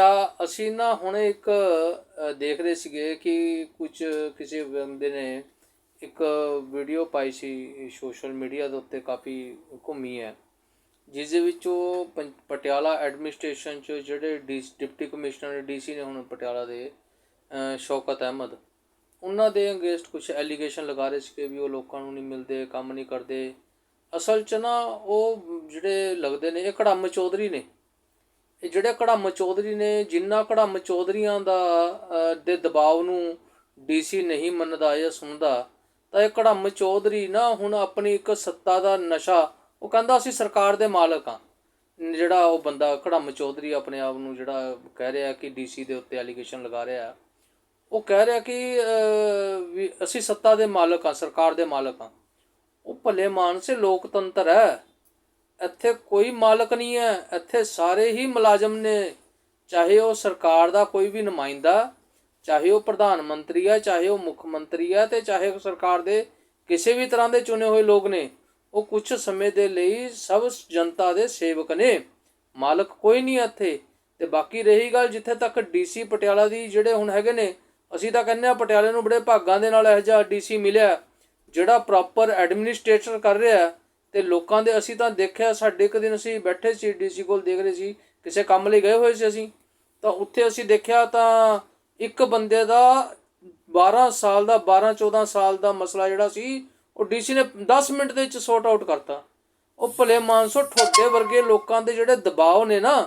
ਅੱਛਾ ਅਸੀਂ ਨਾ ਹੁਣ ਇੱਕ ਅ, ਦੇਖ ਰਹੇ ਸੀਗੇ ਕਿ ਕੁਝ ਕਿਸੇ ਬੰਦੇ ਨੇ ਇੱਕ ਵੀਡੀਓ ਪਾਈ ਸੀ ਸੋਸ਼ਲ ਮੀਡੀਆ ਦੇ ਉੱਤੇ ਕਾਫੀ ਘੁੰਮੀ ਹੈ। ਜਿਸ ਦੇ ਵਿੱਚ ਉਹ ਪੰ- ਪਟਿਆਲਾ ਐਡਮਿਨਿਸਟ੍ਰੇਸ਼ਨ ਚ ਜਿਹੜੇ ਡੀ- ਡਿਪਟੀ ਕਮਿਸ਼ਨਰ ਡੀਸੀ ਨੇ ਹੁਣ ਪਟਿਆਲਾ ਦੇ ਸ਼ੌਕਤ ਅਹਿਮਦ ਉਹਨਾਂ ਦੇ ਅਗੇਂਸਟ ਕੁਝ ਐਲੀਗੇਸ਼ਨ ਲਗਾ ਰਹੇ ਸੀ ਕਿ ਵੀ ਉਹ ਲੋਕਾਂ ਨੂੰ ਨਹੀਂ ਮਿਲਦੇ ਕੰਮ ਨਹੀਂ ਕਰਦੇ। ਅਸਲ 'ਚ ਨਾ ਉਹ ਜਿਹੜੇ ਲੱਗਦੇ ਨੇ ਇਹ ਕੜਮ ਚੌਧਰੀ ਨੇ। ਇਹ ਜਿਹੜੇ ਕੜਮ ਚੌਧਰੀ ਨੇ ਜਿੰਨਾ ਕੜਮ ਚੌਧਰੀਆਂ ਦਾ ਦੇ ਦਬਾਅ ਨੂੰ ਡੀਸੀ ਨਹੀਂ ਮੰਨਦਾ ਜਾਂ ਸੁਣਦਾ, ਤਾਂ ਇਹ ਕੜਮ ਚੌਧਰੀ ਨਾ ਹੁਣ ਆਪਣੀ ਇੱਕ ਸੱਤਾ ਦਾ ਨਸ਼ਾ, ਉਹ ਕਹਿੰਦਾ ਅਸੀਂ ਸਰਕਾਰ ਦੇ ਮਾਲਕ ਆ ਜਿਹੜਾ ਉਹ ਬੰਦਾ ਕੜਮ ਚੌਧਰੀ ਆਪਣੇ ਆਪ ਨੂੰ ਜਿਹੜਾ ਕਹਿ ਰਿਹਾ ਕਿ ਡੀਸੀ ਦੇ ਉੱਤੇ ਐਲੀਗੇਸ਼ਨ ਲਗਾ ਰਿਹਾ, ਉਹ ਕਹਿ ਰਿਹਾ ਕਿ ਵੀ ਅਸੀਂ ਸੱਤਾ ਦੇ ਮਾਲਕ ਆ ਸਰਕਾਰ ਦੇ ਮਾਲਕ ਆ ਉਹ ਭਲੇ ਮਾਨਸੇ ਲੋਕਤੰਤਰ ਹੈ। ਇੱਥੇ ਕੋਈ ਮਾਲਕ ਨਹੀਂ ਹੈ। ਇੱਥੇ ਸਾਰੇ ਹੀ ਮੁਲਾਜ਼ਮ ਨੇ। ਚਾਹੇ ਉਹ ਸਰਕਾਰ ਦਾ ਕੋਈ ਵੀ ਨੁਮਾਇੰਦਾ, ਚਾਹੇ ਉਹ ਪ੍ਰਧਾਨ ਮੰਤਰੀ ਹੈ, ਚਾਹੇ ਉਹ ਮੁੱਖ ਮੰਤਰੀ ਹੈ ਤੇ ਚਾਹੇ ਉਹ ਸਰਕਾਰ ਦੇ ਕਿਸੇ ਵੀ ਤਰ੍ਹਾਂ ਦੇ ਚੁਣੇ ਹੋਏ ਲੋਕ ਨੇ, ਉਹ ਕੁਝ ਸਮੇਂ ਦੇ ਲਈ ਸਭ ਜਨਤਾ ਦੇ ਸੇਵਕ ਨੇ। ਮਾਲਕ ਕੋਈ ਨਹੀਂ ਹੈ ਇੱਥੇ। ਤੇ ਬਾਕੀ ਰਹੀ ਗੱਲ ਜਿੱਥੇ ਤੱਕ ਡੀਸੀ ਪਟਿਆਲਾ ਦੀ ਜਿਹੜੇ ਹੁਣ ਹੈਗੇ ਨੇ, ਅਸੀਂ ਤਾਂ ਕਹਿੰਦੇ ਆ ਪਟਿਆਲੇ ਨੂੰ ਬੜੇ ਭਾਗਾਂ ਦੇ ਨਾਲ ਇਹੋ ਜਿਹਾ ਡੀਸੀ ਮਿਲਿਆ, ਜਿਹੜਾ ਪ੍ਰੋਪਰ ਐਡਮਿਨਿਸਟ੍ਰੇਟਰ ਕਰ ਰਿਹਾ। ਤੇ ਲੋਕਾਂ ਦੇ ਅਸੀਂ ਤਾਂ ਦੇਖਿਆ, ਸਾਡੇ ਇੱਕ ਦਿਨ ਅਸੀਂ ਬੈਠੇ ਸੀ, ਡੀਸੀ ਕੋਲ ਦੇਖ ਰਹੇ ਸੀ, ਕਿਸੇ ਕੰਮ ਲਈ ਗਏ ਹੋਏ ਸੀ ਅਸੀਂ। ਤਾਂ ਉੱਥੇ ਅਸੀਂ ਦੇਖਿਆ ਤਾਂ ਇੱਕ ਬੰਦੇ ਦਾ 12 ਸਾਲ ਦਾ 12 14 ਸਾਲ ਦਾ ਮਸਲਾ ਜਿਹੜਾ ਸੀ, ਉਹ ਡੀਸੀ ਨੇ 10 ਮਿੰਟ ਦੇ ਵਿੱਚ ਸੌਟ ਆਊਟ ਕਰਤਾ। ਉਹ ਭਲੇ ਮਾਨਸੋ ਠੋਡੇ ਵਰਗੇ ਲੋਕਾਂ ਦੇ ਜਿਹੜੇ ਦਬਾਅ ਨੇ ਨਾ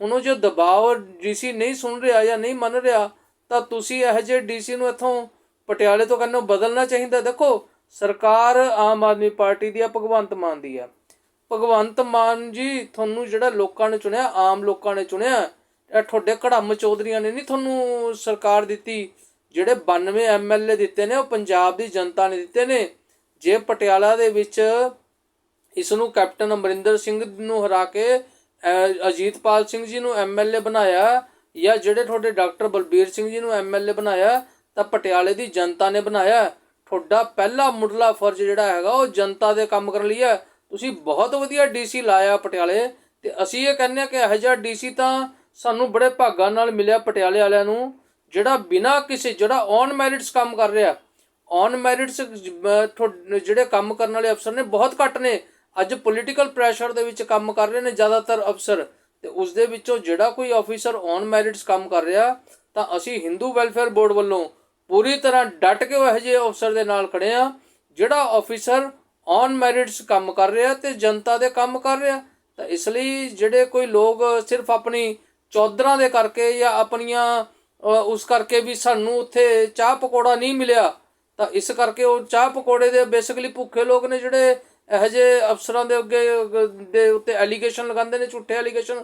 ਹੁਣ ਉਹ ਜੋ ਦਬਾਅ ਡੀਸੀ ਨਹੀਂ ਸੁਣ ਰਿਹਾ ਜਾਂ ਨਹੀਂ ਮੰਨ ਰਿਹਾ, ਤਾਂ ਤੁਸੀਂ ਇਹੋ ਜਿਹੇ ਡੀਸੀ ਨੂੰ ਇੱਥੋਂ ਪਟਿਆਲੇ ਤੋਂ ਕਹਿੰਦੇ ਬਦਲਣਾ ਚਾਹੀਦਾ। ਦੇਖੋ ਸਰਕਾਰ ਆਮ ਆਦਮੀ ਪਾਰਟੀ ਦੀ ਆ, ਭਗਵੰਤ ਮਾਨ ਦੀ ਆ। ਭਗਵੰਤ ਮਾਨ ਜੀ, ਤੁਹਾਨੂੰ ਜਿਹੜਾ ਲੋਕਾਂ ਨੇ ਚੁਣਿਆ, ਆਮ ਲੋਕਾਂ ਨੇ ਚੁਣਿਆ, ਇਹ ਤੁਹਾਡੇ ਕੜਮ ਚੌਧਰੀਆਂ ਨੇ ਨਹੀਂ ਤੁਹਾਨੂੰ ਸਰਕਾਰ ਦਿੱਤੀ? ਜਿਹੜੇ 92 ਐਮਐਲਏ ਦਿੱਤੇ ਨੇ, ਉਹ ਪੰਜਾਬ ਦੀ ਜਨਤਾ ਨੇ ਦਿੱਤੇ ਨੇ। ਜੇ ਪਟਿਆਲਾ ਦੇ ਵਿੱਚ ਇਸ ਨੂੰ ਕੈਪਟਨ ਅਮਰਿੰਦਰ ਸਿੰਘ ਨੂੰ ਹਰਾ ਕੇ ਅਜੀਤਪਾਲ ਸਿੰਘ ਜੀ ਨੂੰ ਐਮਐਲਏ ਬਣਾਇਆ ਜਾਂ ਜਿਹੜੇ ਤੁਹਾਡੇ ਡਾਕਟਰ ਬਲਬੀਰ ਸਿੰਘ ਜੀ ਨੂੰ ਐਮਐਲਏ ਬਣਾਇਆ, ਤਾਂ ਪਟਿਆਲੇ ਦੀ ਜਨਤਾ ਨੇ ਬਣਾਇਆ। ਤੁਹਾਡਾ ਪਹਿਲਾ ਮੁੱਢਲਾ ਫਰਜ਼ ਜਿਹੜਾ ਹੈਗਾ ਉਹ ਜਨਤਾ ਦੇ ਕੰਮ ਕਰਨ ਲਈ ਹੈ। ਤੁਸੀਂ ਬਹੁਤ ਵਧੀਆ ਡੀਸੀ ਲਾਇਆ ਪਟਿਆਲੇ ਤੇ ਅਸੀਂ ਇਹ ਕਹਿੰਦੇ ਆ ਕਿ ਇਹੋ ਜਿਹਾ ਡੀਸੀ ਤਾਂ ਸਾਨੂੰ ਬੜੇ ਭਾਗਾਂ ਨਾਲ ਮਿਲਿਆ ਪਟਿਆਲੇ ਵਾਲਿਆਂ ਨੂੰ, ਜਿਹੜਾ ਬਿਨਾਂ ਕਿਸੇ, ਜਿਹੜਾ ਔਨ ਮੈਰਿਟਸ ਕੰਮ ਕਰ ਰਿਹਾ। ਔਨ ਮੈਰਿਟਸ ਜਿਹੜੇ ਕੰਮ ਕਰਨ ਵਾਲੇ ਅਫਸਰ ਨੇ, ਬਹੁਤ ਘੱਟ ਨੇ। ਅੱਜ ਪੋਲੀਟੀਕਲ ਪ੍ਰੈਸ਼ਰ ਦੇ ਵਿੱਚ ਕੰਮ ਕਰ ਰਹੇ ਨੇ ਜ਼ਿਆਦਾਤਰ ਅਫਸਰ। ਤੇ ਉਸ ਦੇ ਵਿੱਚੋਂ ਜਿਹੜਾ ਕੋਈ ਆਫੀਸਰ ਔਨ ਮੈਰਿਟਸ ਕੰਮ ਕਰ ਰਿਹਾ, ਤਾਂ ਅਸੀਂ ਹਿੰਦੂ ਵੈਲਫੇਅਰ ਬੋਰਡ ਵੱਲੋਂ ਪੂਰੀ ਤਰ੍ਹਾਂ ਡਟ ਕੇ ਉਹ ਇਹੋ ਜਿਹੇ ਅਫਸਰ ਦੇ ਨਾਲ ਖੜੇ ਆ, ਜਿਹੜਾ ਆਫੀਸਰ ਔਨ ਮੈਰਿਟਸ ਕੰਮ ਕਰ ਰਿਹਾ ਤੇ ਜਨਤਾ ਦੇ ਕੰਮ ਕਰ ਰਿਹਾ। ਤਾਂ ਇਸ ਲਈ ਜਿਹੜੇ ਕੋਈ ਲੋਕ ਸਿਰਫ ਆਪਣੀ ਚੌਧਰਾਂ ਦੇ ਕਰਕੇ ਜਾਂ ਆਪਣੀਆਂ ਉਸ ਕਰਕੇ ਵੀ ਸਾਨੂੰ ਉੱਥੇ ਚਾਹ ਪਕੌੜਾ ਨਹੀਂ ਮਿਲਿਆ, ਤਾਂ ਇਸ ਕਰਕੇ ਉਹ ਚਾਹ ਪਕੌੜੇ ਦੇ ਬੇਸਿਕਲੀ ਭੁੱਖੇ ਲੋਕ ਨੇ ਜਿਹੜੇ ਇਹੋ ਜਿਹੇ ਅਫਸਰਾਂ ਦੇ ਅੱਗੇ, ਦੇ ਉੱਤੇ ਐਲੀਗੇਸ਼ਨ ਲਗਾਉਂਦੇ ਨੇ, ਝੂਠੇ ਐਲੀਗੇਸ਼ਨ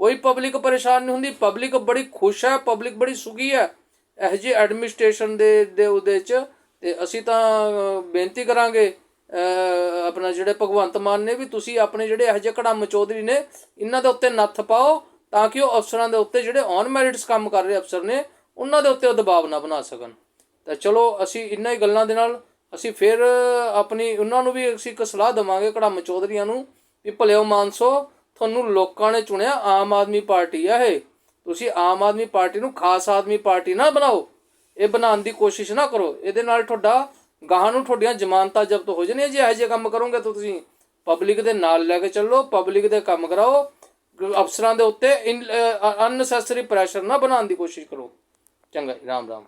ਕੋਈ ਪਬਲਿਕ ਪਰੇਸ਼ਾਨ ਨਹੀਂ ਹੁੰਦੀ ਪਬਲਿਕ ਬੜੀ ਖੁਸ਼ ਹੈ ਪਬਲਿਕ ਬੜੀ ਸੁਖੀ ਹੈ। ਇਹੋ ਜਿਹੇ ਐਡਮਿਨਿਸਟ੍ਰੇਸ਼ਨ ਦੇ ਦੇ ਉਹਦੇ ਚ, ਤੇ ਅਸੀਂ ਤਾਂ ਬੇਨਤੀ ਕਰਾਂਗੇ ਆਪਣਾ ਜਿਹੜੇ ਭਗਵੰਤ ਮਾਨ ਨੇ ਵੀ ਤੁਸੀਂ ਆਪਣੇ ਜਿਹੜੇ ਇਹੋ ਜਿਹੇ ਕੜਮ ਚੌਧਰੀ ਨੇ, ਇਹਨਾਂ ਦੇ ਉੱਤੇ ਨੱਥ ਪਾਓ, ਤਾਂ ਕਿ ਉਹ ਅਫਸਰਾਂ ਦੇ ਉੱਤੇ ਜਿਹੜੇ ਔਨ ਮੈਰਿਟਸ ਕੰਮ ਕਰ ਰਹੇ ਅਫਸਰ ਨੇ, ਉਹਨਾਂ ਦੇ ਉੱਤੇ ਉਹ ਦਬਾਅ ਨਾ ਬਣਾ ਸਕਣ। ਤਾਂ ਚਲੋ, ਅਸੀਂ ਇੰਨਾ ਹੀ ਗੱਲਾਂ ਦੇ ਨਾਲ, ਅਸੀਂ ਫਿਰ, ਆਪਣੀ, ਉਹਨਾਂ ਨੂੰ ਵੀ ਅਸੀਂ ਇੱਕ ਸਲਾਹ ਦਵਾਂਗੇ ਕੜਮ ਚੌਧਰੀਆਂ ਨੂੰ, ਵੀ ਭਲਿਓ ਮਾਨਸੋ, ਤੁਹਾਨੂੰ ਲੋਕਾਂ ਨੇ ਚੁਣਿਆ, ਆਮ ਆਦਮੀ ਪਾਰਟੀ ਆ ਇਹ। ਤੁਸੀਂ ਆਮ ਆਦਮੀ ਪਾਰਟੀ ਨੂੰ ਖਾਸ ਆਦਮੀ ਪਾਰਟੀ ਨਾ ਬਣਾਓ, ਇਹ ਬਣਾਉਣ ਦੀ ਕੋਸ਼ਿਸ਼ ਨਾ ਕਰੋ। ਇਹਦੇ ਨਾਲ ਤੁਹਾਡਾ ਗਾਹਾਂ ਨੂੰ ਤੁਹਾਡੀਆਂ ਜ਼ਮਾਨਤਾਂ ਜ਼ਬਤ ਹੋ ਜਾਣੀਆਂ। ਜੇ ਇਹੋ ਜਿਹੇ ਕੰਮ ਕਰੋਗੇ ਤਾਂ ਤੁਸੀਂ ਪਬਲਿਕ ਦੇ ਨਾਲ ਲੈ ਕੇ ਚੱਲੋ, ਪਬਲਿਕ ਦੇ ਕੰਮ ਕਰਾਓ। ਅਫਸਰਾਂ ਦੇ ਉੱਤੇ ਅਨਨੈਸੈਸਰੀ ਪ੍ਰੈਸ਼ਰ ਨਾ ਬਣਾਉਣ ਦੀ ਕੋਸ਼ਿਸ਼ ਕਰੋ। ਚੰਗਾ ਰਾਮ ਰਾਮ